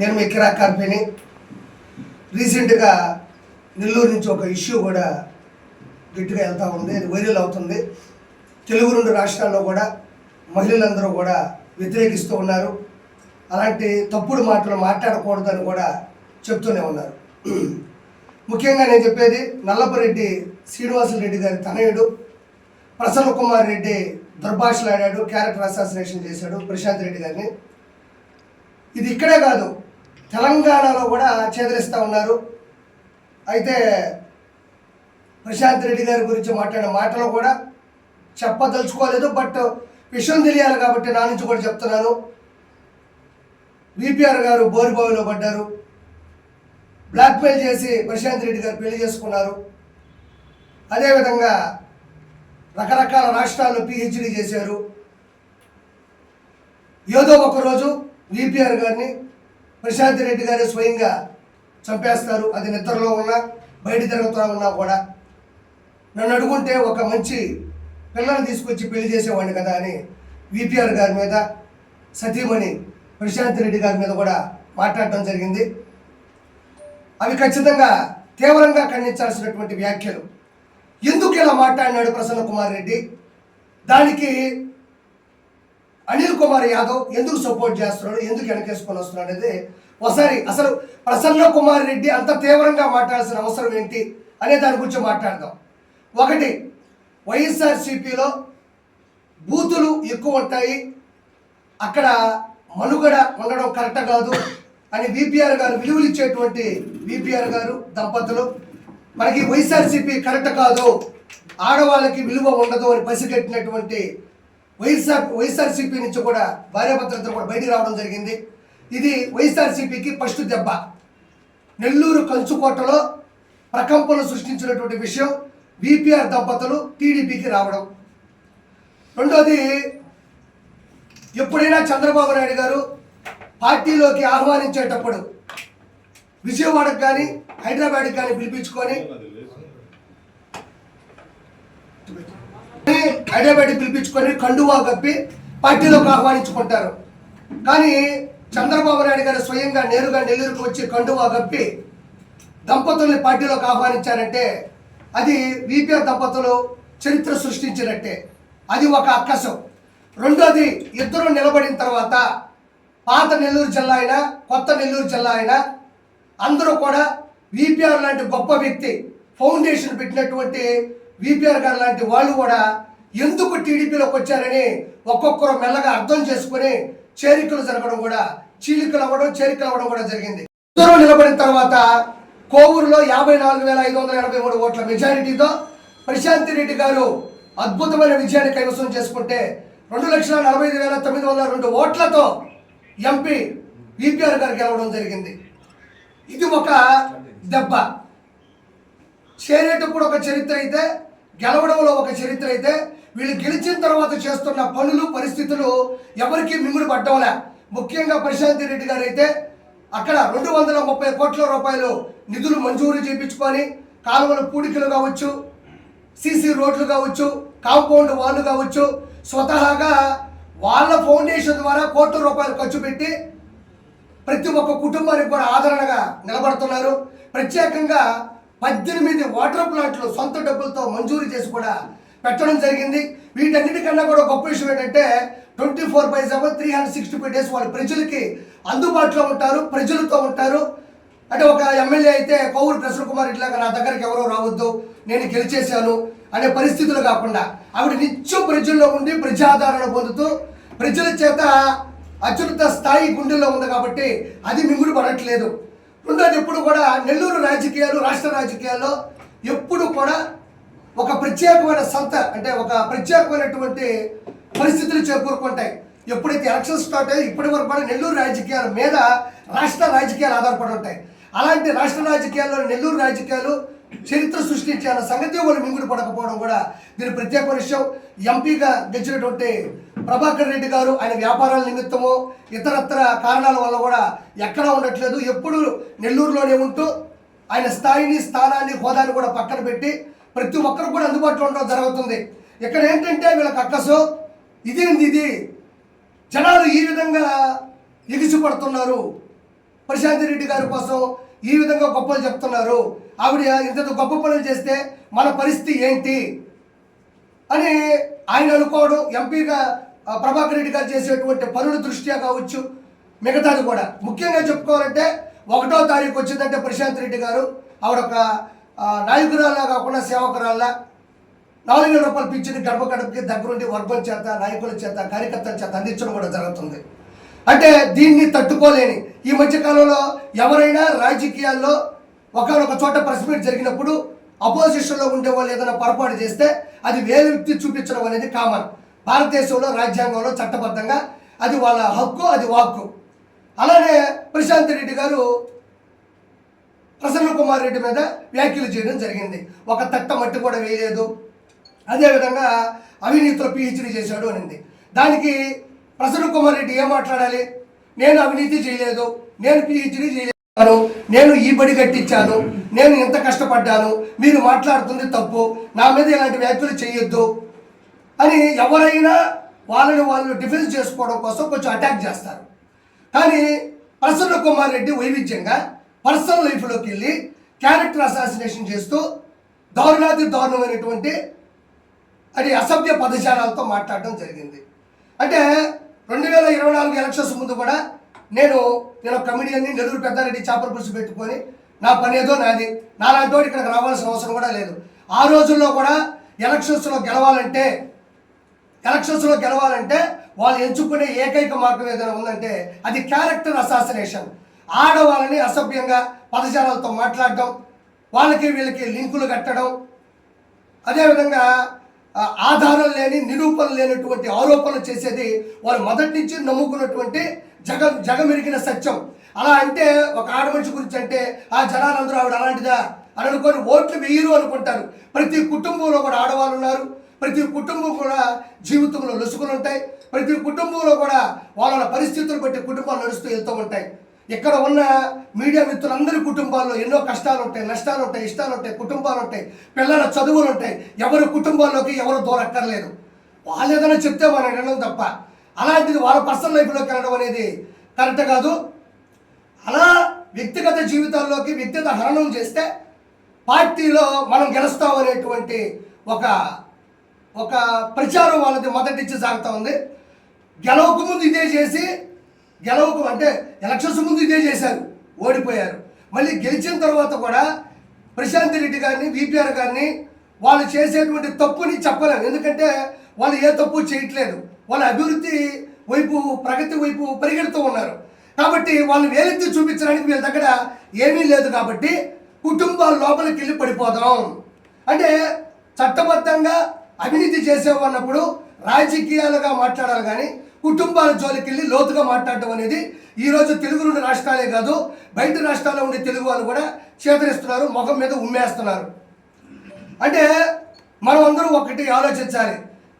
నేను మీ కిరా కంపెనీ. రీసెంట్గా నెల్లూరు నుంచి ఒక ఇష్యూ కూడా గట్టిగా వెళ్తూ ఉంది. అది వైరల్ అవుతుంది. తెలుగు రెండు రాష్ట్రాల్లో కూడా మహిళలందరూ కూడా వ్యతిరేకిస్తూ ఉన్నారు. అలాంటి తప్పుడు మాటలు మాట్లాడకూడదని కూడా చెప్తూనే ఉన్నారు. ముఖ్యంగా నేను చెప్పేది నల్లపరెడ్డి శ్రీనివాసరెడ్డి గారి తనయుడు ప్రసన్న కుమార్ రెడ్డి దుర్భాషలాడాడు క్యారెక్టర్ అసాసినేషన్ చేశాడు ప్రశాంత్ రెడ్డి గారిని. ఇది ఇక్కడే కాదు. తెలంగాణలో కూడా చేదరిస్తూ ఉన్నారు. అయితే ప్రశాంత్ రెడ్డి గారి గురించి మాట్లాడిన మాటలు కూడా చెప్పదలుచుకోలేదు బట్ విషయం తెలియాలి కాబట్టి నా నుంచి కూడా చెప్తున్నాను. విపిఆర్ గారు బోరుబావిలో పడ్డారు. బ్లాక్మెయిల్ చేసి ప్రశాంత్ రెడ్డి గారు పెళ్ళి చేసుకున్నారు. అదేవిధంగా రకరకాల రాష్ట్రాల్లో పిహెచ్డి చేశారు. ఏదో ఒక రోజు విపిఆర్ గారిని ప్రశాంత్ రెడ్డి గారు స్వయంగా చంపేస్తారు. అది నిద్రలో ఉన్నా బయట తిరుగుతూ ఉన్నా కూడా. నన్ను అడుగుంటే ఒక మంచి పిల్లల్ని తీసుకొచ్చి పెళ్ళి చేసేవాడిని కదా అని విపిఆర్ గారి మీద సతీమణి ప్రశాంత్ రెడ్డి గారి మీద కూడా మాట్లాడటం జరిగింది. అవి ఖచ్చితంగా తీవ్రంగా ఖండించాల్సినటువంటి వ్యాఖ్యలు. ఎందుకు ఇలా మాట్లాడినాడు ప్రసన్న కుమార్ రెడ్డి? దానికి అనిల్ కుమార్ యాదవ్ ఎందుకు సపోర్ట్ చేస్తున్నాడు? ఎందుకు వెనకేసుకొని వస్తున్నాడు అనేది ఒకసారి అసలు ప్రసన్న కుమార్ రెడ్డి అంత తీవ్రంగా మాట్లాడాల్సిన అవసరం ఏంటి అనే దాని గురించి మాట్లాడదాం. ఒకటి వైఎస్ఆర్సిపిలో బూతులు ఎక్కువ ఉంటాయి. అక్కడ మనుగడ ఉండడం కరెక్ట్ కాదు అని విపిఆర్ గారు విలువలు ఇచ్చేటువంటి విపిఆర్ గారు దంపతులు. మనకి వైఎస్ఆర్సిపి కరెక్ట్ కాదు. ఆడవాళ్ళకి విలువ ఉండదు అని పసిగట్టినటువంటి వైఎస్ఆర్ వైఎస్ఆర్సీపీ నుంచి కూడా భార్యాభర్తలతో కూడా బయటికి రావడం జరిగింది. ఇది వైఎస్ఆర్సీపీకి ఫస్ట్ దెబ్బ. నెల్లూరు కంచుకోటలో ప్రకంపనలు సృష్టించినటువంటి విషయం విపిఆర్ దంపతులు టీడీపీకి రావడం. రెండోది ఎప్పుడైనా చంద్రబాబు నాయుడు గారు పార్టీలోకి ఆహ్వానించేటప్పుడు విజయవాడకు కానీ హైదరాబాద్కి కానీ పిలిపించుకొని హైదరాబాద్ పిలిపించుకొని కండువా కప్పి పార్టీలోకి ఆహ్వానించుకుంటారు. కానీ చంద్రబాబు నాయుడు గారు స్వయంగా నేరుగా నెల్లూరుకు వచ్చి కండువా కప్పి దంపతుల్ని పార్టీలోకి ఆహ్వానించారంటే అది విపిఆర్ దంపతులు చరిత్ర సృష్టించినట్టే. అది ఒక అక్కసం రెండోది ఇద్దరు నిలబడిన తర్వాత పాత నెల్లూరు జిల్లా అయినా కొత్త నెల్లూరు జిల్లా అయినా అందరూ కూడా విపిఆర్ లాంటి గొప్ప వ్యక్తి ఫౌండేషన్ పెట్టినటువంటి విపిఆర్ గారు లాంటి వాళ్ళు కూడా ఎందుకు టీడీపీలోకి వచ్చారని ఒక్కొక్కరు మెల్లగా అర్థం చేసుకుని చేరికలు జరగడం కూడా చీలికలు అవ్వడం చేరికలు అవ్వడం కూడా జరిగింది. ఇద్దరు నిలబడిన తర్వాత కోవూరులో యాభై నాలుగు వేల ఐదు వందల ఎనభై మూడు ఓట్ల మెజారిటీతో ప్రశాంతి రెడ్డి గారు అద్భుతమైన విజయాన్ని కైవసం చేసుకుంటే రెండు లక్షల నలభై ఐదు వేల తొమ్మిది వందల రెండు ఓట్లతో ఎంపీ విపిఆర్ గారు గెలవడం జరిగింది. ఇది ఒక దెబ్బ. చేరేటప్పుడు ఒక చరిత్ర అయితే గెలవడంలో ఒక చరిత్ర అయితే వీళ్ళు గెలిచిన తర్వాత చేస్తున్న పనులు పరిస్థితులు ఎవరికి మింగుడు పడ్డంలే ముఖ్యంగా ప్రశాంతి రెడ్డి గారు అయితే అక్కడ రెండు వందల ముప్పై కోట్ల రూపాయలు నిధులు మంజూరు చేయించుకొని కాలువల పూడికలు కావచ్చు సీసీ రోడ్లు కావచ్చు కాంపౌండ్ వాళ్ళు కావచ్చు స్వతహాగా వాళ్ళ ఫౌండేషన్ ద్వారా కోట్ల రూపాయలు ఖర్చు పెట్టి ప్రతి ఒక్క కుటుంబానికి కూడా ఆదరణగా నిలబడుతున్నారు. ప్రత్యేకంగా పద్దెనిమిది వాటర్ ప్లాంట్లు సొంత డబ్బులతో మంజూరు చేసి కూడా పెట్టడం జరిగింది. వీటన్నిటికన్నా కూడా గొప్ప విషయం ఏంటంటే twenty four by seven three hundred sixty five days వాళ్ళు ప్రజలకి అందుబాటులో ఉంటారు ప్రజలతో ఉంటారు. అంటే ఒక ఎమ్మెల్యే అయితే పౌరు ప్రసన్న కుమార్ ఇట్లాగా నా దగ్గరికి ఎవరో రావద్దు నేను గెలిచేశాను అనే పరిస్థితులు కాకుండా ఆవిడ నిత్యం ప్రజల్లో ఉండి ప్రజాదరణ పొందుతూ ప్రజల చేత అత్యున్నత స్థాయి గుండెల్లో ఉంది కాబట్టి అది మింగుడు పడట్లేదు ఉండదు ఎప్పుడు కూడా నెల్లూరు రాజకీయాలు రాష్ట్ర రాజకీయాల్లో ఎప్పుడు కూడా ఒక ప్రత్యేకమైన సంత అంటే ఒక ప్రత్యేకమైనటువంటి పరిస్థితులు చేకూరుకుంటాయి. ఎప్పుడైతే ఎలక్షన్ స్టార్ట్ అయ్యి ఇప్పటి వరకు కూడా నెల్లూరు రాజకీయాల మీద రాష్ట్ర రాజకీయాలు ఆధారపడి ఉంటాయి. అలాంటి రాష్ట్ర రాజకీయాల్లో నెల్లూరు రాజకీయాలు చరిత్ర సృష్టించే సంగతి వాళ్ళు మింగుడు పడకపోవడం కూడా దీని ప్రత్యేక విషయం. ఎంపీగా గెలిచినటువంటి ప్రభాకర్ రెడ్డి గారు ఆయన వ్యాపారాల నిమిత్తము ఇతరత్ర కారణాల వల్ల కూడా ఎక్కడా ఉండట్లేదు. ఎప్పుడు నెల్లూరులోనే ఉంటూ ఆయన స్థాయిని స్థానాన్ని హోదాని కూడా పక్కన పెట్టి ప్రతి ఒక్కరు కూడా అందుబాటులో ఉండడం జరుగుతుంది. ఇక్కడ ఏంటంటే వీళ్ళకి అక్కసు ఇదేంది ఇది? జనాలు ఈ విధంగా ఎగిసిపడుతున్నారు. ప్రశాంత్ రెడ్డి గారి కోసం ఈ విధంగా గొప్పలు చెప్తున్నారు. ఆవిడ ఇంత గొప్ప పనులు చేస్తే మన పరిస్థితి ఏంటి? అని ఆయన అనుకోవడం ఎంపీగా ప్రభాకర్ రెడ్డి గారు చేసేటువంటి పనుల దృష్ట్యా కావచ్చు మిగతాది కూడా. ముఖ్యంగా చెప్పుకోవాలంటే ఒకటో తారీఖు వచ్చిందంటే ప్రశాంత్ రెడ్డి గారు ఆవిడ ఒక నాయకురాల్లా కాకుండా సేవకురాల్లా నాలుగు వేల రూపాయలు పిచ్చింది గడప గడపకి దగ్గరుండి వర్గం చేత నాయకుల చేత కార్యకర్తల చేత అందించడం కూడా జరుగుతుంది. అంటే దీన్ని తట్టుకోలేని ఈ మధ్యకాలంలో ఎవరైనా రాజకీయాల్లో ఒకనొక చోట ప్రెస్ మీట్ జరిగినప్పుడు అపోజిషన్లో ఉండే వాళ్ళు ఏదైనా పొరపాటు చేస్తే అది వేలు చూపించడం అనేది కామన్ భారతదేశంలో రాజ్యాంగంలో చట్టబద్ధంగా అది వాళ్ళ హక్కు అది వాక్కు. అలానే ప్రశాంత్ రెడ్డి గారు ప్రసన్న కుమార్ రెడ్డి మీద వ్యాఖ్యలు చేయడం జరిగింది. ఒక తట్ట మట్టి కూడా వేయలేదు. అదేవిధంగా అవినీతిలో పిహెచ్డీ చేశాడు అనింది. దానికి ప్రసన్న కుమార్ రెడ్డి ఏం మాట్లాడాలి? నేను అవినీతి చేయలేదు. నేను పిహెచ్డీ చేయలేదు. నేను ఈ బడి కట్టించాను. నేను ఎంత కష్టపడ్డాను. మీరు మాట్లాడుతుంది తప్పు. నా మీద ఇలాంటి వ్యాఖ్యలు చేయొద్దు అని ఎవరైనా వాళ్ళని వాళ్ళు డిఫెన్స్ చేసుకోవడం కోసం కొంచెం అటాక్ చేస్తారు. కానీ ప్రసన్న కుమార్ రెడ్డి వైవిధ్యంగా పర్సనల్ లైఫ్లోకి వెళ్ళి క్యారెక్టర్ అసాసినేషన్ చేస్తూ దారుణాది దారుణమైనటువంటి అది అసభ్య పదజాలాలతో మాట్లాడడం జరిగింది. అంటే రెండు వేల ఇరవై నాలుగు ఎలక్షన్స్ ముందు కూడా నేను నేను కమిడియన్ని నెల్లూరు పెద్దారెడ్డి చేపల పులుసు పెట్టుకొని నా పని ఏదో నాది. నాలాంటి ఇక్కడికి రావాల్సిన అవసరం కూడా లేదు. ఆ రోజుల్లో కూడా ఎలక్షన్స్లో గెలవాలంటే ఎలక్షన్స్లో గెలవాలంటే వాళ్ళు ఎంచుకునే ఏకైక మార్గం ఏదైనా ఉందంటే అది క్యారెక్టర్ అసాసినేషన్ ఆడవాళ్ళని అసభ్యంగా పదజాలతో మాట్లాడడం వాళ్ళకి వీళ్ళకి లింకులు కట్టడం అదేవిధంగా ఆధారం లేని నిరూపణ లేనటువంటి ఆరోపణలు చేసేది వాళ్ళు మొదటి నుంచి నమ్ముకున్నటువంటి జగ జగమెరిగిన సత్యం. అలా అంటే ఒక ఆడ మనిషి గురించి అంటే ఆ జనాలందరూ ఆవిడ అలాంటిదా? అని అనుకొని ఓట్లు వేయరు అనుకుంటారు. ప్రతి కుటుంబంలో కూడా ఆడవాళ్ళు ఉన్నారు. ప్రతి కుటుంబం కూడా జీవితంలో లొసుగులు ఉంటాయి. ప్రతి కుటుంబంలో కూడా వాళ్ళ వాళ్ళ పరిస్థితులు బట్టి కుటుంబాలు నడుస్తూ వెళ్తూ ఉంటాయి. ఇక్కడ ఉన్న మీడియా మిత్రులందరి కుటుంబాల్లో ఎన్నో కష్టాలు ఉంటాయి నష్టాలు ఉంటాయి ఇష్టాలు ఉంటాయి కుటుంబాలు ఉంటాయి పిల్లల చదువులు ఉంటాయి. ఎవరి కుటుంబాల్లోకి ఎవరు దూరక్కర్లేదు. వాళ్ళు ఏదైనా చెప్తే మనం వినడం తప్ప అలాంటిది వాళ్ళ పర్సనల్ లైఫ్లోకి వెళ్ళడం అనేది కరెక్ట్ కాదు. అలా వ్యక్తిగత జీవితాల్లోకి వ్యక్తిగత హరణం చేస్తే పార్టీలో మనం గెలుస్తాం అనేటువంటి ఒక ఒక ప్రచారం వాళ్ళది మొదటి నుంచి సాగుతూ ఉంది. గెలవకు ముందు ఇదే చేసి గెలవకు అంటే ఎలక్షన్స్ ముందు ఇదే చేశారు ఓడిపోయారు. మళ్ళీ గెలిచిన తర్వాత కూడా ప్రశాంత్ రెడ్డి గారిని విపిఆర్ గారిని వాళ్ళు చేసేటువంటి తప్పుని చెప్పలేము. ఎందుకంటే వాళ్ళు ఏ తప్పు చేయట్లేదు. వాళ్ళ అభివృద్ధి వైపు ప్రగతి వైపు పరిగెడుతూ ఉన్నారు. కాబట్టి వాళ్ళు వేలెత్తి చూపించడానికి వీళ్ళ దగ్గర ఏమీ లేదు కాబట్టి కుటుంబాల లోపలికి వెళ్ళి పడిపోదాం. అంటే చట్టబద్ధంగా అవినీతి చేసేవన్నప్పుడు రాజకీయాలుగా మాట్లాడాలి కానీ కుటుంబాల జోలికి వెళ్ళి లోతుగా మాట్లాడటం అనేది ఈరోజు తెలుగు రెండు రాష్ట్రాలే కాదు బయట రాష్ట్రాల్లో ఉండే తెలుగు వాళ్ళు కూడా చేతరిస్తున్నారు ముఖం మీద ఉమ్మేస్తున్నారు. అంటే మనం అందరూ ఒకటి ఆలోచించాలి.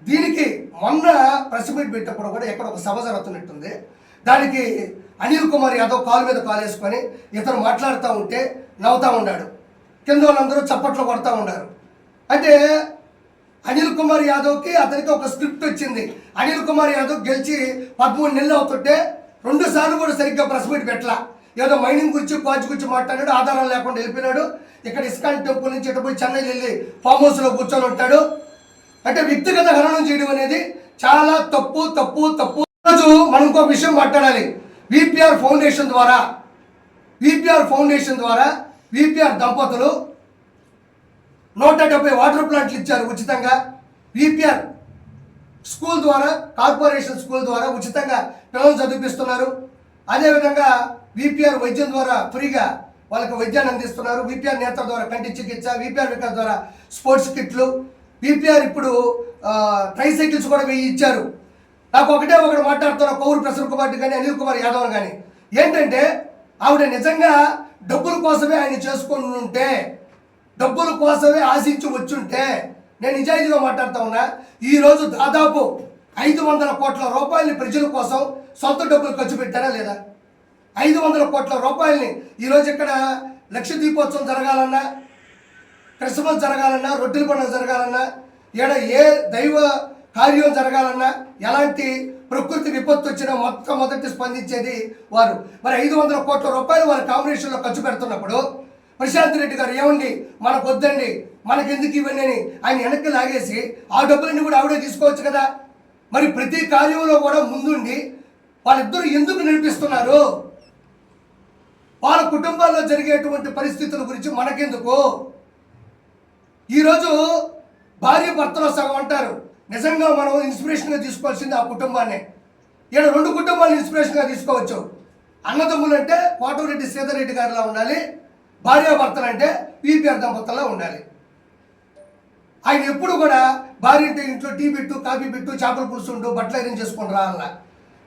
దీనికి మొన్న ప్రెస్ మీట్ పెట్టినప్పుడు కూడా ఎక్కడ ఒక సభ జరుగుతున్నట్టుంది. దానికి అనిల్ కుమార్ యాదవ్ కాలు మీద కాలేసుకొని ఇతను మాట్లాడుతూ ఉంటే నవ్వుతూ ఉన్నాడు. కింద వాళ్ళందరూ చప్పట్లు కొడతా ఉన్నారు. అంటే అనిల్ కుమార్ యాదవ్కి అతనికి ఒక స్క్రిప్ట్ వచ్చింది. అనిల్ కుమార్ యాదవ్ గెలిచి పదమూడు నెలలు అవుతుంటే రెండు సార్లు కూడా సరిగ్గా ప్రెస్ మీట్ పెట్టలా. ఏదో మైనింగ్ గురించి కాచి గురించి మాట్లాడాడు ఆధారాలు లేకుండా వెళ్ళిపోయినాడు. ఇక్కడ ఇస్కాన్ టెంపుల్ నుంచి ఇటు పోయి చెన్నై వెళ్ళి ఫామ్ హౌస్లో కూర్చొని ఉంటాడు. అంటే వ్యక్తిగత హరణం చేయడం అనేది చాలా తప్పు తప్పు తప్పు. ఈరోజు మనం ఇంకో విషయం మాట్లాడాలి. విపిఆర్ ఫౌండేషన్ ద్వారా విపిఆర్ ఫౌండేషన్ ద్వారా విపిఆర్ దంపతులు నూట డెబ్బై వాటర్ ప్లాంట్లు ఇచ్చారు ఉచితంగా. విపిఆర్ స్కూల్ ద్వారా కార్పొరేషన్ స్కూల్ ద్వారా ఉచితంగా పిల్లలు చదివిపిస్తున్నారు. అదేవిధంగా విపిఆర్ వైద్యం ద్వారా ఫ్రీగా వాళ్ళకి వైద్యాన్ని అందిస్తున్నారు. విపిఆర్ నేత్ర ద్వారా కంటి చికిత్స విపిఆర్ వికాస్ ద్వారా స్పోర్ట్స్ కిట్లు పీపీఆర్ ఇప్పుడు ట్రైసైకిల్స్ కూడా వెయ్యి ఇచ్చారు. నాకు ఒకటే ఒకటి మాట్లాడుతున్న కౌరు ప్రసన్న కుమార్ కానీ అనిల్ కుమార్ యాదవ్ కానీ ఏంటంటే ఆవిడ నిజంగా డబ్బుల కోసమే ఆయన చేసుకొని ఉంటే డబ్బుల కోసమే ఆశించి వచ్చుంటే నేను నిజాయితీగా మాట్లాడుతా ఉన్నా ఈరోజు దాదాపు ఐదు వందల కోట్ల రూపాయలని ప్రజల కోసం సొంత డబ్బులు ఖర్చు పెట్టారా లేదా? ఐదు వందల కోట్ల రూపాయలని ఈరోజు ఇక్కడ లక్ష దీపోత్సవం జరగాలన్నా క్రిస్మస్ జరగాలన్నా రొట్టెల పండుగ జరగాలన్నా ఈడ ఏ దైవ కార్యం జరగాలన్నా ఎలాంటి ప్రకృతి విపత్తు వచ్చినా మొట్టమొదటి స్పందించేది వారు. మరి ఐదు వందల కోట్ల రూపాయలు వారి కాంబినేషన్లో ఖర్చు పెడుతున్నప్పుడు ప్రశాంత్ రెడ్డి గారు ఏమండి మనకు వద్దండి మనకెందుకు ఇవన్నీ అని ఆయన వెనక్కి లాగేసి ఆ డబ్బులన్నీ కూడా ఆవిడే తీసుకోవచ్చు కదా. మరి ప్రతి కార్యంలో కూడా ముందుండి వాళ్ళిద్దరూ ఎందుకు నడిపిస్తున్నారు? వాళ్ళ కుటుంబాల్లో జరిగేటువంటి పరిస్థితుల గురించి మనకెందుకు? ఈరోజు భార్య భర్తలో సగం అంటారు. నిజంగా మనం ఇన్స్పిరేషన్గా తీసుకోవాల్సింది ఆ కుటుంబాన్ని. ఇక్కడ రెండు కుటుంబాలు ఇన్స్పిరేషన్గా తీసుకోవచ్చు. అన్నదమ్ములు అంటే కోటరెడ్డి సీతారెడ్డి గారిలా ఉండాలి. భార్యాభర్తలు అంటే పీపీఆర్ దంపతుల్లో ఉండాలి. ఆయన ఎప్పుడు కూడా భార్య ఇంట్లో టీ పెట్టు కాఫీ పెట్టు చేపలు పులుసుండు బట్టలు ఐరన్ చేసుకుని రావాలన్నా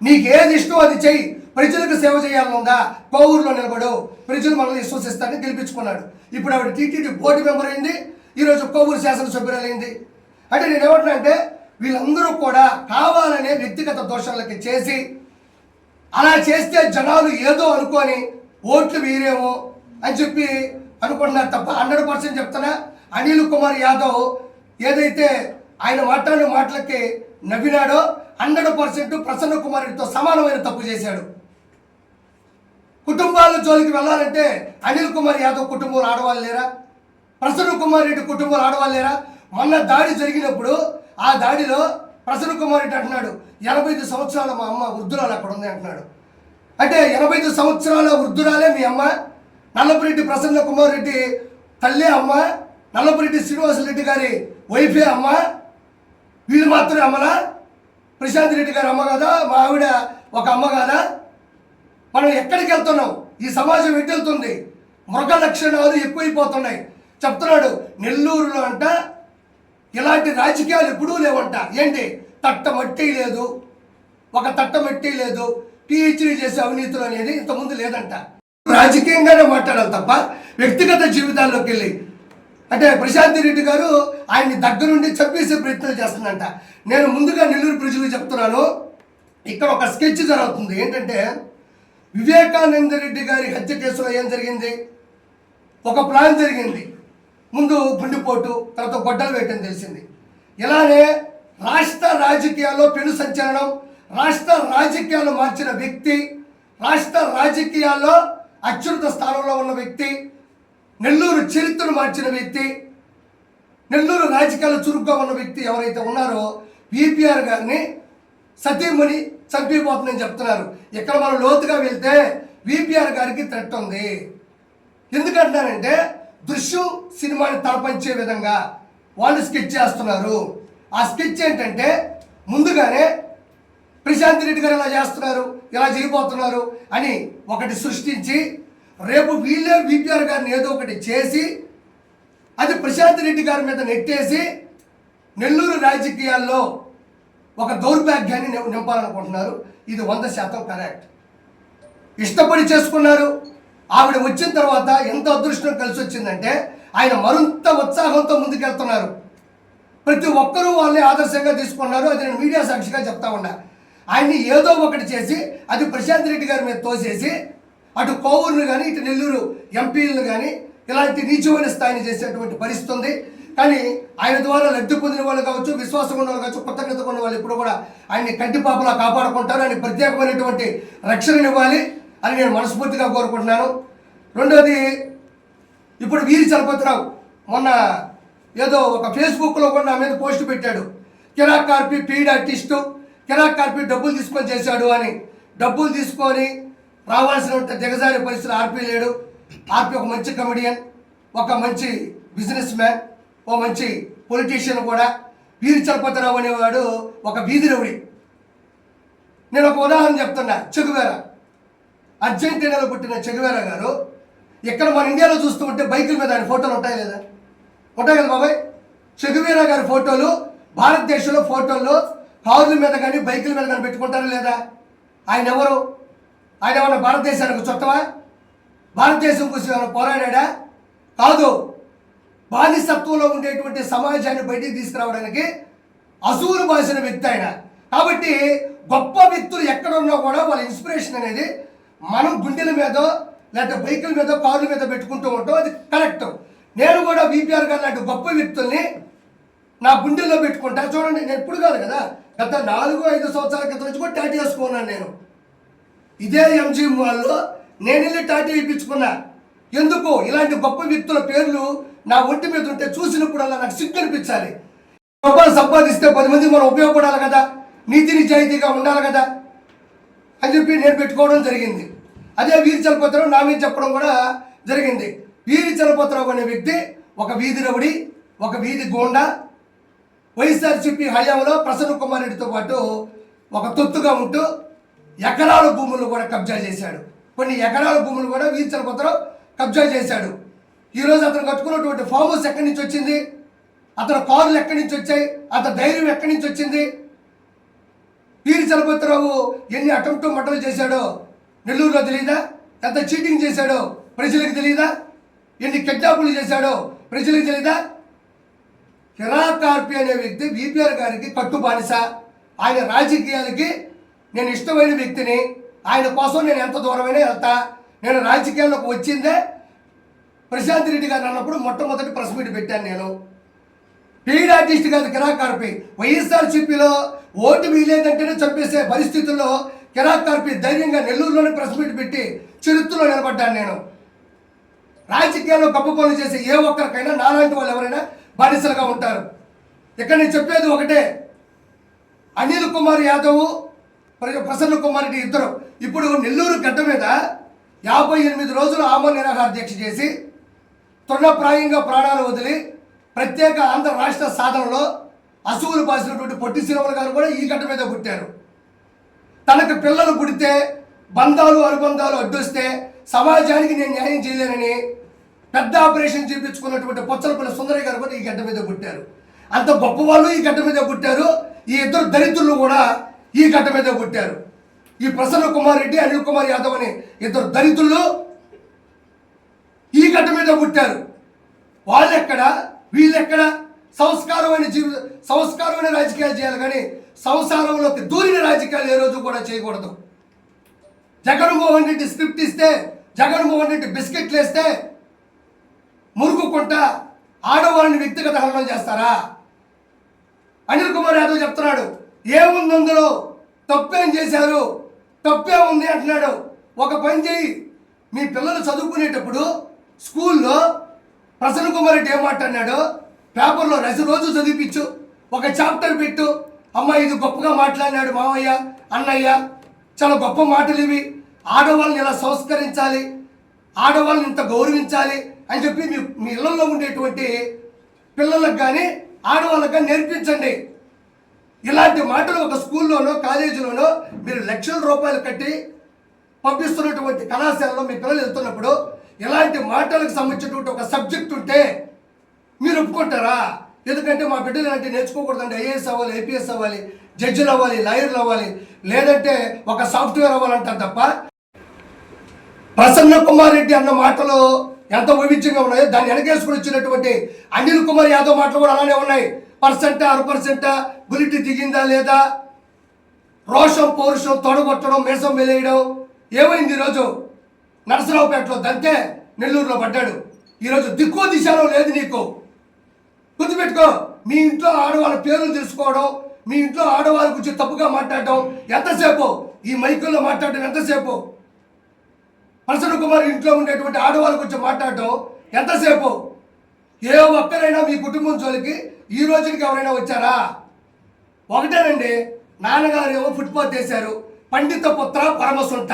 నీకు ఏది ఇష్టం అది చెయ్యి. ప్రజలకు సేవ చేయాలనుందా పౌరులో నిలబడు. ప్రజలు మనల్ని విశ్వసిస్తారని గెలిపించుకున్నాడు. ఇప్పుడు ఆవిడ టీటీడీ బోర్డు మెంబర్ అయింది. ఈరోజు కోవూరు శాసనసభ్యురాలైంది. అంటే నేను ఏమంటున్నా అంటే వీళ్ళందరూ కూడా కావాలనే వ్యక్తిగత దోషాలకి చేసి అలా చేస్తే జనాలు ఏదో అనుకొని ఓట్లు వీరేమో అని చెప్పి అనుకుంటున్నారు తప్ప హండ్రెడ్ పర్సెంట్ చెప్తున్నా. అనిల్ కుమార్ యాదవ్ ఏదైతే ఆయన మాట్లాడిన మాటలకి నవ్వినాడో హండ్రెడ్ పర్సెంట్ ప్రసన్న కుమారుడితో సమానమైన తప్పు చేశాడు. కుటుంబాల జోలికి వెళ్ళాలంటే అనిల్ కుమార్ యాదవ్ కుటుంబంలో ఆడవాళ్ళు లేరా? ప్రసన్న కుమార్ రెడ్డి కుటుంబం ఆడవాళ్ళేరా? మొన్న దాడి జరిగినప్పుడు ఆ దాడిలో ప్రసన్న కుమార్ రెడ్డి అంటున్నాడు ఎనభై ఐదు సంవత్సరాల మా అమ్మ వృద్ధురాలు అక్కడ ఉంది అంటున్నాడు. అంటే ఎనభై ఐదు సంవత్సరాల వృద్ధురాలే మీ అమ్మ? నల్లపురెడ్డి ప్రసన్న కుమార్ రెడ్డి తల్లి అమ్మ? నల్లపురెడ్డి శ్రీనివాసరెడ్డి గారి వైఫే అమ్మ? వీళ్ళు మాత్రమే అమ్మలా? ప్రశాంత్ రెడ్డి గారి అమ్మ కదా? మా ఆవిడ ఒక అమ్మ కాదా? మనం ఎక్కడికి వెళ్తున్నాం? ఈ సమాజం ఎటు వెళ్తుంది? మృగ లక్షణాలు ఎక్కువైపోతున్నాయి. చెప్తున్నాడు నెల్లూరులో అంట ఇలాంటి రాజకీయాలు ఎప్పుడూ లేవంట. ఏంటి? తట్ట మట్టి లేదు. ఒక తట్ట మట్టి లేదు పిహెచ్డీ చేసే అవినీతులు అనేది ఇంతకుముందు లేదంట. రాజకీయంగానే మాట్లాడాలి తప్ప వ్యక్తిగత జీవితాల్లోకి వెళ్ళి. అంటే ప్రశాంతి రెడ్డి గారు ఆయన్ని దగ్గరుండి చంపేసే ప్రయత్నం చేస్తుందంట నేను ముందుగా నెల్లూరు ప్రజలకు చెప్తున్నాను. ఇక్కడ ఒక స్కెచ్ జరుగుతుంది. ఏంటంటే వివేకానంద రెడ్డి గారి హత్య కేసులో ఏం జరిగింది? ఒక ప్లాన్ జరిగింది. ముందు గుండెపోటు తర్వాత గొడ్డలు వేయటం తెలిసింది. ఇలానే రాష్ట్ర రాజకీయాల్లో పెను సంచలనం రాష్ట్ర రాజకీయాలు మార్చిన వ్యక్తి రాష్ట్ర రాజకీయాల్లో అత్యున్నత స్థానంలో ఉన్న వ్యక్తి నెల్లూరు చరిత్రను మార్చిన వ్యక్తి నెల్లూరు రాజకీయాలు చురుగ్గా ఉన్న వ్యక్తి ఎవరైతే ఉన్నారో విపిఆర్ గారిని సతీమణి చంపిపోతుందని చెప్తున్నారు. ఇక్కడ మనం లోతుగా వెళ్తే విపిఆర్ గారికి థ్రెట్ ఉంది. ఎందుకంటున్నారంటే దృశ్యం సినిమాని తలపంచే విధంగా వాళ్ళు స్కెచ్ చేస్తున్నారు. ఆ స్కెచ్ ఏంటంటే ముందుగానే ప్రశాంత్ రెడ్డి గారు ఇలా చేస్తున్నారు ఇలా చేయబోతున్నారు అని ఒకటి సృష్టించి రేపు వీళ్ళే విపిఆర్ గారిని ఏదో ఒకటి చేసి అది ప్రశాంత్ రెడ్డి గారి మీద నెట్టేసి నెల్లూరు రాజకీయాల్లో ఒక దౌర్భాగ్యాన్ని నింపాలనుకుంటున్నారు. ఇది వంద శాతం కరెక్ట్. ఇష్టపడి చేసుకున్నారు ఆవిడ వచ్చిన తర్వాత ఎంత అదృష్టం కలిసి వచ్చిందంటే ఆయన మరింత ఉత్సాహంతో ముందుకెళ్తున్నారు. ప్రతి ఒక్కరూ వాళ్ళని ఆదర్శంగా తీసుకున్నారు. అది నేను మీడియా సాక్షిగా చెప్తా ఉన్నా. ఆయన్ని ఏదో ఒకటి చేసి అది ప్రశాంత్ రెడ్డి గారి మీద తోసేసి అటు కోవూరును కానీ ఇటు నెల్లూరు ఎంపీలను కానీ ఇలాంటి నీచమైన స్థాయిని చేసేటువంటి పరిస్థితి ఉంది. కానీ ఆయన ద్వారా లబ్ధి పొందిన వాళ్ళు కావచ్చు విశ్వాసం ఉన్న వాళ్ళు కావచ్చు కృతజ్ఞత ఉన్న వాళ్ళు ఇప్పుడు కూడా ఆయన్ని కంటిపాపలా కాపాడుకుంటారు. ఆయన ప్రత్యేకమైనటువంటి రక్షణనివ్వాలి. అని నేను మనస్ఫూర్తిగా కోరుకుంటున్నాను. రెండోది ఇప్పుడు వీరి చలపతిరావు మొన్న ఏదో ఒక ఫేస్బుక్లో కూడా నా మీద పోస్ట్ పెట్టాడు. కిరాక్ కార్పి పీడ్ ఆర్టిస్టు కిరాక్ కార్పి డబ్బులు తీసుకొని చేశాడు అని. డబ్బులు తీసుకొని రావాల్సిన దిగజారి పరిస్థితులు ఆర్పి లేడు. ఆర్పి ఒక మంచి కమెడియన్ ఒక మంచి బిజినెస్ మ్యాన్ ఓ మంచి పొలిటీషియన్ కూడా. వీరి చలపతిరావు అనేవాడు ఒక వీధి రౌడీ నేను ఒక ఉదాహరణ చెప్తున్నా. చెగువేరా. అర్జెంటీనాలో పుట్టిన చెగువేరా గారు ఇక్కడ మన ఇండియాలో చూస్తూ ఉంటే బైకుల మీద ఆయన ఫోటోలు ఉంటాయి లేదా? ఉంటాయి కదా బాబాయ్? చెగువేరా గారి ఫోటోలు భారతదేశంలో ఫోటోలు కార్ల మీద కానీ బైకుల మీద కానీ పెట్టుకుంటారా లేదా? ఆయన ఎవరు? ఆయన ఏమన్నా భారతదేశానికి చుట్టమా భారతదేశం కోసం ఏమైనా పోరాడా కాదు. బానిసత్వంలో ఉండేటువంటి సమాజాన్ని బయటికి తీసుకురావడానికి అసూలు బాసిన వ్యక్తి ఆయన. కాబట్టి గొప్ప వ్యక్తులు ఎక్కడ ఉన్నా కూడా వాళ్ళ ఇన్స్పిరేషన్ అనేది మనం గుండెల మీద లేకపోతే బైకుల మీద కార్ల మీద పెట్టుకుంటూ ఉంటాం అది కరెక్ట్. నేను కూడా బీపీఆర్ గారు లాంటి గొప్ప వ్యక్తుల్ని నా గుండెల్లో పెట్టుకుంటా. చూడండి నేను ఇప్పుడు కాదు కదా గత నాలుగు ఐదు సంవత్సరాల క్రితం నుంచి కూడా టాటూ వేసుకున్నాను నేను. ఇదే ఎంజీ మాల్లో నేను వెళ్ళి టాటూ వేయించుకున్నా. ఎందుకు? ఇలాంటి గొప్ప వ్యక్తుల పేర్లు నా ఒంటి మీద ఉంటే చూసినప్పుడల్లా నాకు సిగ్గు అనిపించాలి. రూపాయలు సంపాదిస్తే పది మంది మనం ఉపయోగపడాలి కదా. నీతి నిజాయితీగా ఉండాలి కదా. అని చెప్పి నేను పెట్టుకోవడం జరిగింది. అదే వీరి చలపత్రం నా మీద చెప్పడం కూడా జరిగింది. వీరి చలపత్రం అనే వ్యక్తి ఒక వీధి రవుడి ఒక వీధి గోండా వైఎస్ఆర్సీపీ హయాంలో ప్రసన్న కుమార్ రెడ్డితో పాటు ఒక తొత్తుగా ఉంటూ ఎకరాల భూములు కూడా కబ్జా చేశాడు. కొన్ని ఎకరాల భూములు కూడా వీరి చలపత్రం కబ్జా చేశాడు. ఈరోజు అతను కట్టుకున్నటువంటి ఫామ్ హౌస్ ఎక్కడి నుంచి వచ్చింది? అతని కార్లు ఎక్కడి నుంచి వచ్చాయి? అతని ధైర్యం ఎక్కడి నుంచి వచ్చింది? వీరి చలపతిరావు ఎన్ని అటెంప్ట్ మటలు చేశాడో నెల్లూరులో తెలియదా ఎంత చీటింగ్ చేశాడో ప్రజలకు తెలియదా ఎన్ని కిడ్నాపులు చేశాడో ప్రజలకు తెలియదా హిరా కార్పి అనే వ్యక్తి బీపీఆర్ గారికి కట్టు బానిస. ఆయన రాజకీయాలకి నేను ఇష్టమైన వ్యక్తిని. ఆయన కోసం నేను ఎంత దూరమైనా వెళ్తా. నేను రాజకీయాల్లోకి వచ్చిందే ప్రశాంత్ రెడ్డి గారు అన్నప్పుడు మొట్టమొదటి ప్రెస్ మీట్ పెట్టాను నేను. పెయిడ్ ఆర్టిస్ట్ కాదు కిరాక్ కార్పి వైఎస్ఆర్సీపీలో ఓటు వీలేదంటేనే చంపేసే పరిస్థితుల్లో కిరాక్ కార్పి ధైర్యంగా నెల్లూరులోనే ప్రెస్ మీట్ పెట్టి చరిత్రలో నిలబడ్డాను నేను. రాజకీయాల్లో గొప్ప పనులు చేసే ఏ ఒక్కరికైనా నాలాంటి వాళ్ళు ఎవరైనా బానిసలుగా ఉంటారు. ఇక్కడ నేను చెప్పేది ఒకటే. అనిల్ కుమార్ యాదవ్ ప్రసన్న కుమార్ రెడ్డి ఇద్దరు. ఇప్పుడు నెల్లూరు గడ్డ మీద యాభై ఎనిమిది రోజులు ఆమ నిరాహార దీక్ష చేసి తృణప్రాయంగా ప్రాణాలు వదిలి ప్రత్యేక ఆంధ్ర రాష్ట్ర సాధనలో అసువులు పాసినటువంటి పొట్టి శ్రీరాములు గారు కూడా ఈ గట్ట మీద పుట్టారు. తనకు పిల్లలు పుడితే బంధాలు అనుబంధాలు అడ్డొస్తే సమాజానికి నేను న్యాయం చేయలేనని పెద్ద ఆపరేషన్ చేయించుకున్నటువంటి పొచ్చలపల్లి సుందరయ్య గారు కూడా ఈ గడ్డ మీద పుట్టారు. అంత గొప్ప వాళ్ళు ఈ గడ్డ మీద పుట్టారు. ఈ ఇద్దరు దళితులు కూడా ఈ గడ్డ మీద పుట్టారు. ఈ ప్రసన్న కుమార్ రెడ్డి అనిల్ కుమార్ యాదవ్ అని ఇద్దరు దళితులు ఈ గడ్డ మీద పుట్టారు. వాళ్ళెక్కడ? వీళ్ళెక్కడ సంస్కారమైన జీవి సంస్కారమైన రాజకీయాలు చేయాలి కానీ సంసారంలోకి దూరిన రాజకీయాలు ఏ రోజు కూడా చేయకూడదు. జగన్మోహన్ రెడ్డి స్క్రిప్ట్ ఇస్తే జగన్మోహన్ రెడ్డి బిస్కెట్లు వేస్తే మురుగుకుంటా ఆడవాళ్ళని వ్యక్తిగత హరణం చేస్తారా? అనిల్ కుమార్ యాదవ్ చెప్తున్నాడు ఏముంది అందులో? తప్పేం చేశారు? తప్పే ఉంది అంటున్నాడు. ఒక పని చేయి మీ పిల్లలు చదువుకునేటప్పుడు స్కూల్లో ప్రసన్న కుమార్ రెడ్డి ఏం మాట్లాడినాడు? పేపర్లో రసి రోజు చదివిపించు ఒక చాప్టర్ పెట్టు. అమ్మ ఇది గొప్పగా మాట్లాడినాడు మామయ్య అన్నయ్య. చాలా గొప్ప మాటలు ఇవి. ఆడవాళ్ళని ఇలా సంస్కరించాలి? ఆడవాళ్ళని ఇంత గౌరవించాలి అని చెప్పి మీ మీ ఇళ్ళలో ఉండేటువంటి పిల్లలకు కానీ ఆడవాళ్ళకి కానీ నేర్పించండి. ఇలాంటి మాటలు ఒక స్కూల్లోనో కాలేజీలోనో మీరు లక్షల రూపాయలు కట్టి పంపిస్తున్నటువంటి కళాశాలలో మీ పిల్లలు వెళ్తున్నప్పుడు ఇలాంటి మాటలకు సంబంధించినటువంటి ఒక సబ్జెక్ట్ ఉంటే మీరు ఒప్పుకుంటారా? ఎందుకంటే మా బిడ్డలు ఇలాంటి నేర్చుకోకూడదండి. ఐఏఎస్ అవ్వాలి ఏపీఎస్ అవ్వాలి జడ్జిలు అవ్వాలి లాయర్లు అవ్వాలి. లేదంటే ఒక సాఫ్ట్వేర్ అవ్వాలంటారు తప్ప ప్రసన్న కుమార్ రెడ్డి అన్న మాటలు ఎంత వైవిధ్యంగా ఉన్నాయో దాన్ని వెనకేసుకుని వచ్చినటువంటి అనిల్ కుమార్ యాదవ్ మాటలు కూడా అలానే ఉన్నాయి. పర్సెంట్ అర పర్సెంట్ బులిటి దిగిందా లేదా? రోషం పౌరుషం తొడగొట్టడం మేసం వెలేయడం ఏమైంది ఈరోజు నరసరావుపేటలో దంతే నెల్లూరులో పడ్డాడు. ఈరోజు దిక్కు దిశలో లేదు నీకు. గుర్తుపెట్టుకో మీ ఇంట్లో ఆడవాళ్ళ పేర్లు తెలుసుకోవడం మీ ఇంట్లో ఆడవాళ్ళ గురించి తప్పుగా మాట్లాడడం ఎంతసేపు? ఈ మైకుల్లో మాట్లాడడం ఎంతసేపు? పరసన కుమార్ ఇంట్లో ఉండేటువంటి ఆడవాళ్ళ గురించి మాట్లాడటం ఎంతసేపు? ఏ ఒక్కరైనా మీ కుటుంబం జోలికి ఈ రోజుకి ఎవరైనా వచ్చారా? ఒకటేనండి నాన్నగారు ఏమో ఫుట్పాత్ చేశారు పండిత పుత్ర పరమసుంట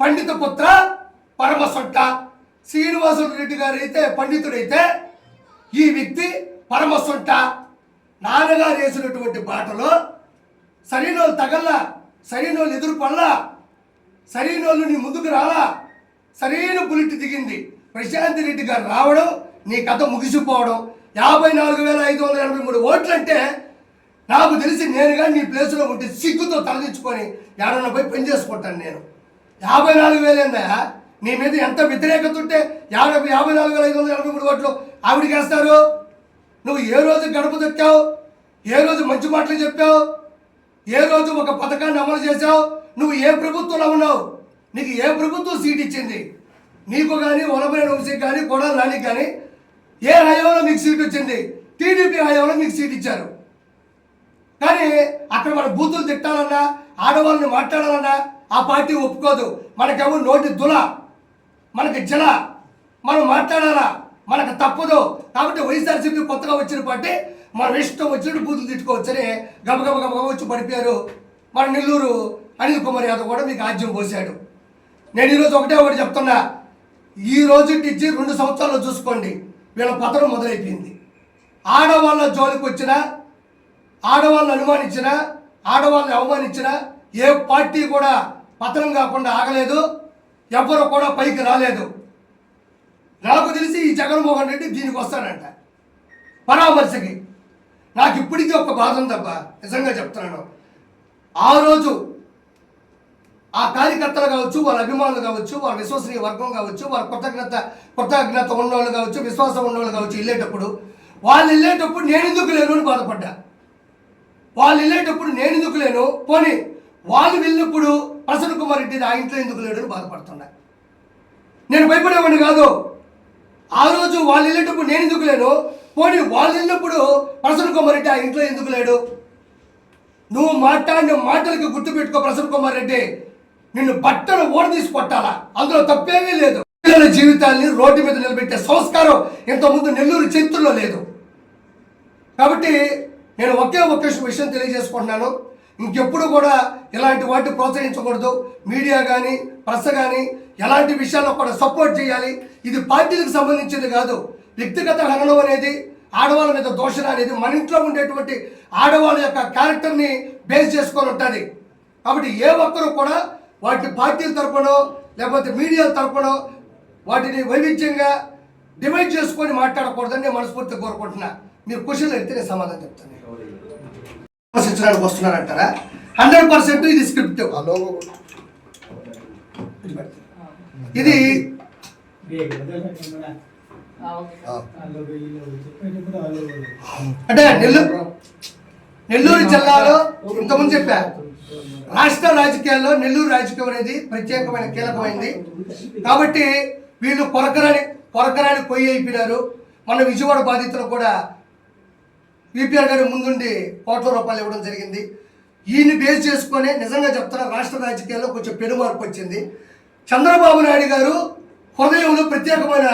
పండిత పుత్ర పరమసొట్ట శ్రీనివాసులు రెడ్డి గారు అయితే పండితుడైతే ఈ వ్యక్తి పరమసొట్ట నాన్నగారు వేసినటువంటి బాటలో సరైన వాళ్ళు తగల్లా సరైన వాళ్ళు ఎదురు పడలా సరైన వాళ్ళు నీ ముందుకు రాలా సరైన బుల్లెట్ దిగింది. ప్రశాంత్ రెడ్డి గారు రావడం నీ కథ ముగిసిపోవడం యాభై నాలుగు వేల ఐదు వందల ఎనభై మూడు ఓట్లంటే నాకు తెలిసి నేనుగా నీ ప్లేస్లో ఉంటే సిగ్గుతో తలదించుకొని ఎవరన్నా పోయి పని చేసుకుంటాను నేను. యాభై నాలుగు వేలేందా నీ మీద ఎంత వ్యతిరేకత ఉంటే యాభై యాభై నాలుగు వేల ఐదు వందల ఎనభై మూడు ఓట్లు ఆవిడికి వేస్తారు. నువ్వు ఏ రోజు గడప దొక్కావు ఏ రోజు మంచి మాటలు చెప్పావు? ఏ రోజు ఒక పథకాన్ని అమలు చేశావు? నువ్వు ఏ ప్రభుత్వంలో ఉన్నావు? నీకు ఏ ప్రభుత్వం సీట్ ఇచ్చింది? నీకు కానీ వలమైన వంశీకి కానీ కొడాలి రానికి కానీ ఏ హయాంలో మీకు సీట్ వచ్చింది? టీడీపీ హయాంలో మీకు సీట్ ఇచ్చారు. కానీ అక్కడ మన బూతులు తిట్టాలన్నా ఆడవాళ్ళని మాట్లాడాలన్నా ఆ పార్టీ ఒప్పుకోదు. మనకేమో నోటి దుల మనకి జల మనం మాట్లాడాలా? మనకు తప్పదు. కాబట్టి వైఎస్ఆర్సీపీ కొత్తగా వచ్చిన పార్టీ మనం ఇష్టం వచ్చినట్టు బూతులు తిట్టుకోవచ్చని గబగబ గబగబ వచ్చి పడిపోయారు మన నెల్లూరు అనిల్ కుమార్ యాదవ్ కూడా మీకు ఆజ్యం పోశాడు. నేను ఈరోజు ఒకటే ఒకటి చెప్తున్నా. ఈ రోజు నుంచి రెండు సంవత్సరాలు చూసుకోండి. వీళ్ళ పతనం మొదలైపోయింది. ఆడవాళ్ళ జోలికి వచ్చినా ఆడవాళ్ళని అనుమానించినా ఆడవాళ్ళని అవమానించినా ఏ పార్టీ కూడా పతనం కాకుండా ఆగలేదు. ఎవ్వరు కూడా పైకి రాలేదు. నాకు తెలిసి ఈ జగన్మోహన్ రెడ్డి దీనికి వస్తాడంట. పరామర్శకి. నాకు ఇప్పటికీ ఒక బాధ ఉందబ్బా. నిజంగా చెప్తున్నాను. ఆ రోజు ఆ కార్యకర్తలు కావచ్చు వాళ్ళ అభిమానులు కావచ్చు వాళ్ళ విశ్వసనీయ వర్గం కావచ్చు వాళ్ళ కృతజ్ఞత కృతజ్ఞత ఉన్నవాళ్ళు కావచ్చు విశ్వాసం ఉన్నవాళ్ళు కావచ్చు వెళ్ళేటప్పుడు వాళ్ళు వెళ్ళేటప్పుడు నేను ఎందుకు లేను అని బాధపడ్డా. వాళ్ళు వెళ్ళేటప్పుడు నేను ఎందుకు లేను? పోనీ వాళ్ళు వెళ్ళినప్పుడు ప్రసన్న కుమార్ రెడ్డి ఆ ఇంట్లో ఎందుకు లేడు బాధపడుతున్నా నేను భయపడేవాడిని కాదు. ఆ రోజు వాళ్ళు వెళ్ళేటప్పుడు నేను ఎందుకు లేను? పోనీ వాళ్ళు వెళ్ళినప్పుడు ప్రసన్న కుమార్ రెడ్డి ఆ ఇంట్లో ఎందుకు లేడు? నువ్వు మాట్లాడిన మాటలకి గుర్తుపెట్టుకో ప్రసన్న కుమార్ రెడ్డి. నిన్ను బట్టలు ఓడదీసి కొట్టాలా? అందులో తప్పేమీ లేదు. పిల్లల జీవితాల్ని రోడ్డు మీద నిలబెట్టే సంస్కారం ఇంతకుముందు నెల్లూరు చరిత్రలో లేదు. కాబట్టి నేను ఒకే ఒక్క విషయం తెలియజేసుకుంటున్నాను. ఇంకెప్పుడు కూడా ఇలాంటి వాటిని ప్రోత్సహించకూడదు. మీడియా కానీ ప్రెస్ కానీ ఎలాంటి విషయాల్లో కూడా సపోర్ట్ చేయాలి. ఇది పార్టీలకు సంబంధించింది కాదు. వ్యక్తిగత హననం అనేది ఆడవాళ్ళ మీద దోషణ అనేది మన ఇంట్లో ఉండేటువంటి ఆడవాళ్ళ యొక్క క్యారెక్టర్ని బేస్ చేసుకొని ఉంటుంది. కాబట్టి ఏ ఒక్కరు కూడా వాటిని పార్టీల తరపునో లేకపోతే మీడియా తరపునో వాటిని వైవిధ్యంగా డివైడ్ చేసుకొని మాట్లాడకూడదని నేను మనస్ఫూర్తిగా కోరుకుంటున్నా. మీరు క్వశ్చన్లు అడిగితే నేను సమాధానం చెప్తాను. విమర్శించడానికి వస్తున్నారంటారా? హండ్రెడ్ పర్సెంట్ ఇది స్క్రిప్ట్. ఇది అంటే నెల్లూరు నెల్లూరు జిల్లాలో ఇంతకుముందు చెప్పా రాష్ట్ర రాజకీయాల్లో నెల్లూరు రాజకీయం అనేది ప్రత్యేకమైన కీలకమైంది. కాబట్టి వీళ్ళు కొరకరాని కొరకరాని పొయ్యి అయిపోయినారు. మన విజయవాడ బాధితులు కూడా విపిఆర్ గారి ముందుండి కోట్ల రూపాయలు ఇవ్వడం జరిగింది. ఈయన్ని బేస్ చేసుకొని నిజంగా చెప్తున్న రాష్ట్ర రాజకీయాల్లో కొంచెం పెనుమార్పు వచ్చింది. చంద్రబాబు నాయుడు గారు హృదయంలో ప్రత్యేకమైన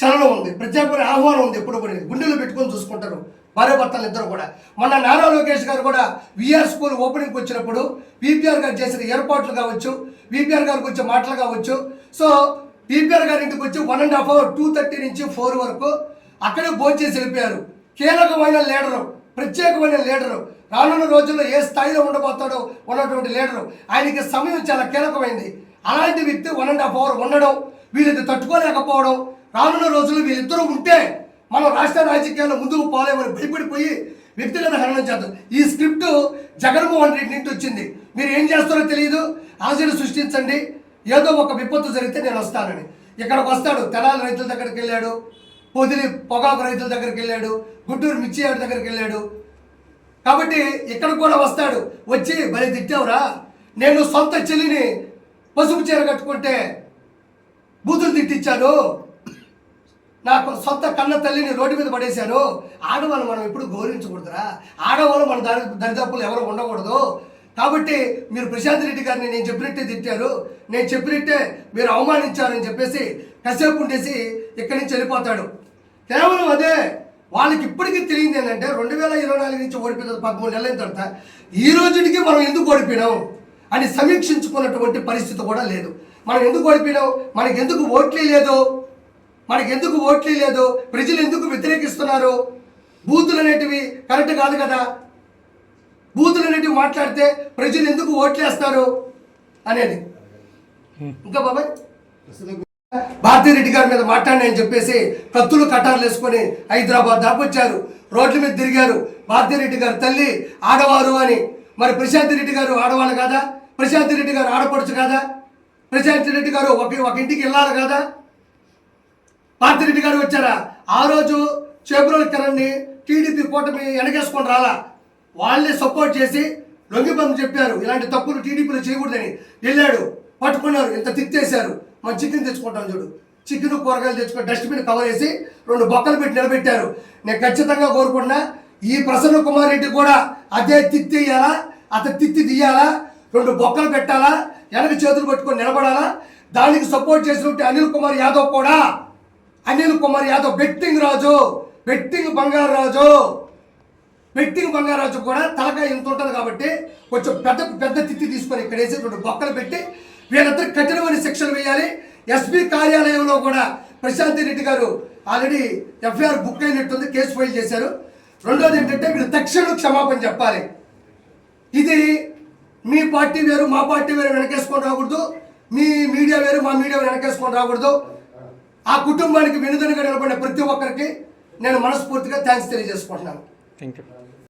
చలనం ఉంది. ప్రత్యేకమైన ఆహ్వానం ఉంది ఎప్పుడు కూడా. గుండెలు పెట్టుకొని చూసుకుంటారు భార్య భర్తలు ఇద్దరు కూడా. మొన్న నారా లోకేష్ గారు కూడా విఆర్ స్కూల్ ఓపెనింగ్కి వచ్చినప్పుడు విపిఆర్ గారు చేసిన ఏర్పాట్లు కావచ్చు విపిఆర్ గారికి వచ్చే మాటలు కావచ్చు. సో విపిఆర్ గారి ఇంటికి వచ్చి one and half hour two thirty నుంచి ఫోర్ వరకు అక్కడే భోంచేసి వెళ్ళిపోయారు. కీలకమైన లీడరు ప్రత్యేకమైన లీడరు. రానున్న రోజుల్లో ఏ స్థాయిలో ఉండబోతాడో ఉన్నటువంటి లీడరు ఆయనకి సమయం చాలా కీలకమైంది. అలాంటి వ్యక్తి వన్ అండ్ హాఫ్ అవర్ ఉండడం వీళ్ళది తట్టుకోలేకపోవడం రానున్న రోజుల్లో వీళ్ళిద్దరూ ఉంటే మనం రాష్ట్ర రాజకీయాల్లో ముందుకు పోలేమని భయపడిపోయి వ్యక్తిగత హరణం చేద్దాం. ఈ స్క్రిప్ట్ జగన్మోహన్ రెడ్డి నుండి వచ్చింది. మీరు ఏం చేస్తారో తెలియదు ఆశలు సృష్టించండి. ఏదో ఒక విపత్తు జరిగితే నేను వస్తానని. ఇక్కడికి వస్తాడు. తెనాలి రైతుల దగ్గరికి వెళ్ళాడు. పొదిలి పొగాకు రైతుల దగ్గరికి వెళ్ళాడు గుంటూరు మిర్చి ఆవిడ దగ్గరికి వెళ్ళాడు. కాబట్టి ఇక్కడ కూడా వస్తాడు వచ్చి బలి తిట్టావురా. నేను సొంత చెల్లిని పసుపు చీర కట్టుకుంటే బూతులు తిట్టించాను నాకు సొంత కన్న తల్లిని రోడ్డు మీద పడేశాను ఆడవాళ్ళు మనం ఎప్పుడు గౌరవించకూడదురా. ఆడవాళ్ళు మన దారి దరిదాపులు ఎవరు ఉండకూడదు. కాబట్టి మీరు ప్రశాంత్ రెడ్డి గారిని నేను చెప్పినట్టే తిట్టారు. నేను చెప్పినట్టే మీరు అవమానించారని చెప్పేసి కసేపు ఉండేసి ఇక్కడి నుంచి వెళ్ళిపోతాడు. కేవలం అదే. వాళ్ళకి ఇప్పటికీ తెలియదు ఏంటంటే రెండు వేల ఇరవై నాలుగు నుంచి ఓడిపోయిన పదమూడు నెలల తర్వాత ఈ రోజుకి మనం ఎందుకు ఓడిపోయినాం అని సమీక్షించుకున్నటువంటి పరిస్థితి కూడా లేదు. మనం ఎందుకు ఓడిపోయినాం? మనకి ఎందుకు ఓట్లే లేదు? మనకి ఎందుకు ఓట్లే లేదు? ప్రజలు ఎందుకు వ్యతిరేకిస్తున్నారు? బూతులు అనేటివి కరెక్ట్ కాదు కదా. బూతులు అనేటివి మాట్లాడితే ప్రజలు ఎందుకు ఓట్లేస్తారు అనేది. ఇంకా బాబాయ్? భారతీరెడ్డి గారి మీద మాట్లాడినాయని చెప్పేసి కత్తులు కట్టార్లు వేసుకొని హైదరాబాద్ దాకా రోడ్ల మీద తిరిగారు. భారతీరెడ్డి గారు తల్లి ఆడవారు అని. మరి ప్రశాంత్ రెడ్డి గారు ఆడవాళ్ళు కాదా? ప్రశాంత్ రెడ్డి గారు ఆడపడుచు కాదా? ప్రశాంత్ రెడ్డి గారు ఒక ఒక ఇంటికి వెళ్ళాలి కదా? పార్థిరెడ్డి గారు వచ్చారా? ఆ రోజు చేబ్రోల్ కిరణ్ని టీడీపీ కూటమి వెనకేసుకొని రాలా. వాళ్ళే సపోర్ట్ చేసి లొంగిబంధు చెప్పారు. ఇలాంటి తప్పులు టీడీపీలో చేయకూడదని. వెళ్ళాడు. పట్టుకున్నారు. ఇంత తిట్టేశారు. మన చికెన్ తెచ్చుకుంటాం చూడు. చికెన్ కూరగాయలు తెచ్చుకొని డస్ట్బిన్ కవర్ చేసి రెండు బొక్కలు పెట్టి నిలబెట్టారు. నేను ఖచ్చితంగా కోరుకుంటున్నా ఈ ప్రసన్న కుమార్ రెడ్డి కూడా అదే తిత్తి ఇయ్యాలా? అతను తిత్తి తీయాలా? రెండు బొక్కలు పెట్టాలా? వెనక చేతులు పట్టుకొని నిలబడాలా? దానికి సపోర్ట్ చేసినట్టు అనిల్ కుమార్ యాదవ్ కూడా Anil Kumar Yadav betting Raju betting Bangaru Raju betting Bangarraju కూడా తలకాయ ఇంత ఉంటుంది కాబట్టి కొంచెం పెద్ద పెద్ద తిత్తి తీసుకొని ఇక్కడ వేసి రెండు బొక్కలు పెట్టి వీళ్ళందరూ కఠినమైన శిక్షలు వేయాలి. ఎస్పీ కార్యాలయంలో కూడా ప్రశాంతి రెడ్డి గారు ఆల్రెడీ ఎఫ్ఐఆర్ బుక్ అయినట్టుంది కేసు ఫైల్ చేశారు. రెండోది ఏంటంటే వీళ్ళు తక్షణం క్షమాపణ చెప్పాలి. ఇది మీ పార్టీ వేరు మా పార్టీ వేరు వెనకేసుకొని రాకూడదు. మీ మీడియా వేరు మా మీడియా వేరు వెనకేసుకొని రాకూడదు. ఆ కుటుంబానికి వెనుదనుగా నిలబడిన ప్రతి ఒక్కరికి నేను మనస్ఫూర్తిగా థ్యాంక్స్ తెలియజేసుకుంటున్నాను. Thank you